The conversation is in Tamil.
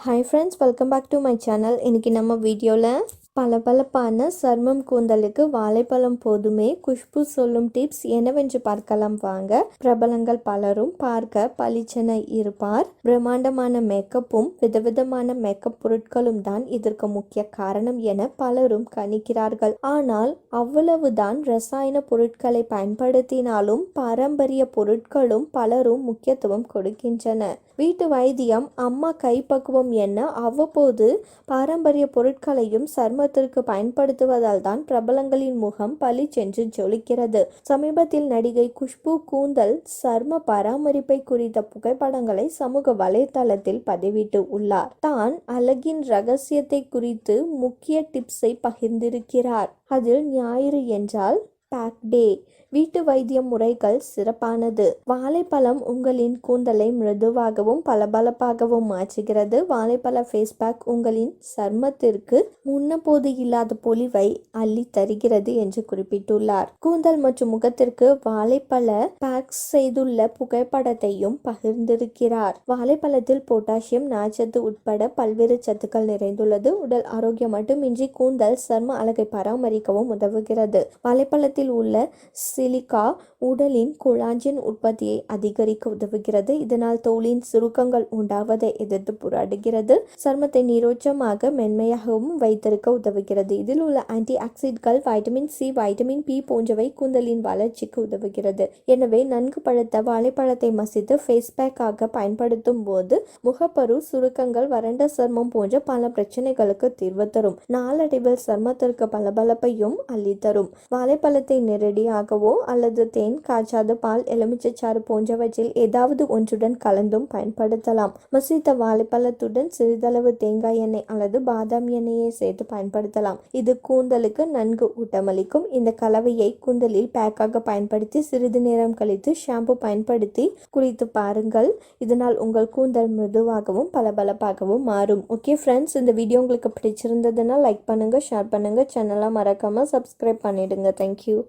Hi friends welcome back to my channel இன்றைக்கி நம்ம வீடியோவில் பளபளப்பான சர்மம் கூந்தலுக்கு வாழைப்பழம் போதுமே. குஷ்பு சொல்லும் டிப்ஸ் என்னவென்று பார்க்கலாம் வாங்க. பிரபலங்கள் பலரும் பார்க்க பளிச்சென இருப்பார். பிரம்மாண்டமான மேக்கப்பும் விதவிதமான மேக்கப் பொருட்களும் தான் இதற்கு முக்கிய காரணம் என பலரும் கணிக்கிறார்கள். ஆனால் அவ்வளவுதான் ரசாயன பொருட்களை பயன்படுத்தினாலும் பாரம்பரிய பொருட்களும் பலரும் முக்கியத்துவம் கொடுக்கின்றன. வீட்டு வைத்தியம் அம்மா கைப்பக்குவம் என அவ்வப்போது பாரம்பரிய பொருட்களையும் சர்மத்திற்கு பயன்படுத்துவதால் தான் பிரபலங்களின் முகம் பளிச்சென்று ஜொலிக்கிறது. சமீபத்தில் நடிகை குஷ்பு கூந்தல் சர்ம பராமரிப்பை குறித்த புகைப்படங்களை சமூக வலைதளத்தில் பதிவிட்டு உள்ளார். தான் அழகின் ரகசியத்தை குறித்து முக்கிய டிப்ஸை பகிர்ந்திருக்கிறார். அதில் ஞாயிறு என்றால் பேக் டே வீட்டு வைத்திய முறைகள் சிறப்பானது. வாழைப்பழம் உங்களின் கூந்தலை மிருதுவாகவும் பளபளப்பாகவும் மாற்றுகிறது. வாழைப்பழ ஃபேஸ் பேக் உங்களின் சர்மத்திற்கு முன்னபோது இல்லாத பொலிவை அள்ளி தருகிறது என்று குறிப்பிட்டுள்ளார். கூந்தல் மற்றும் முகத்திற்கு வாழைப்பழ பேக் செய்துள்ள புகைப்படத்தையும் பகிர்ந்திருக்கிறார். வாழைப்பழத்தில் பொட்டாசியம் நார்ச்சத்து உட்பட பல்வேறு சத்துக்கள் நிறைந்துள்ளது. உடல் ஆரோக்கியம் மட்டுமின்றி கூந்தல் சர்ம அழகை பராமரிக்கவும் உதவுகிறது. வாழைப்பழத்தில் உள்ள சிலிக்கா உடலின் கொலாஜன் உற்பத்தியை அதிகரிக்க உதவுகிறது. இதனால் தோலின் சுருக்கங்கள் உண்டாவதை எதிர்த்து போராடுகிறது. சருமத்தை நீரோச்சமாக மென்மையாகவும் வைத்திருக்க உதவுகிறது. இதில் உள்ள ஆன்டி ஆக்சிட்கள் வைட்டமின் சி வைட்டமின் பி போன்றவை கூந்தலின் வளர்ச்சிக்கு உதவுகிறது. எனவே நன்கு பழுத்த வாழைப்பழத்தை மசித்து ஃபேஸ் பேக்காக பயன்படுத்தும் போது முகப்பரு சுருக்கங்கள் வறண்ட சர்மம் போன்ற பல பிரச்சனைகளுக்கு தீர்வு தரும். நாளடைவில் சர்மத்திற்கு பளபளப்பையும் அள்ளித்தரும். வாழைப்பழத்தை நேரடியாகவோ அல்லது தேன் காய்ச்சாத பால் எலுமிச்சைச்சாறு போன்றவற்றில் ஏதாவது ஒன்றுடன் கலந்தும் பயன்படுத்தலாம். மசித்த வாழைப்பழத்துடன் சிறிதளவு தேங்காய் எண்ணெய் அல்லது பாதாம் எண்ணெயை சேர்த்து பயன்படுத்தலாம். இது கூந்தலுக்கு நன்கு ஊட்டமளிக்கும். இந்த கலவையை கூந்தலில் பேக்காக பயன்படுத்தி சிறிது நேரம் கழித்து ஷாம்பு பயன்படுத்தி குளித்து பாருங்கள். இதனால் உங்கள் கூந்தல் மிருதுவாகவும் பளபளப்பாகவும் மாறும். ஓகே ஃப்ரெண்ட்ஸ் இந்த வீடியோ உங்களுக்கு பிடிச்சிருந்ததுன்னா லைக் பண்ணுங்கள் ஷேர் பண்ணுங்கள் சேனலாக மறக்காமல் சப்ஸ்கிரைப் பண்ணிடுங்க. தேங்க்யூ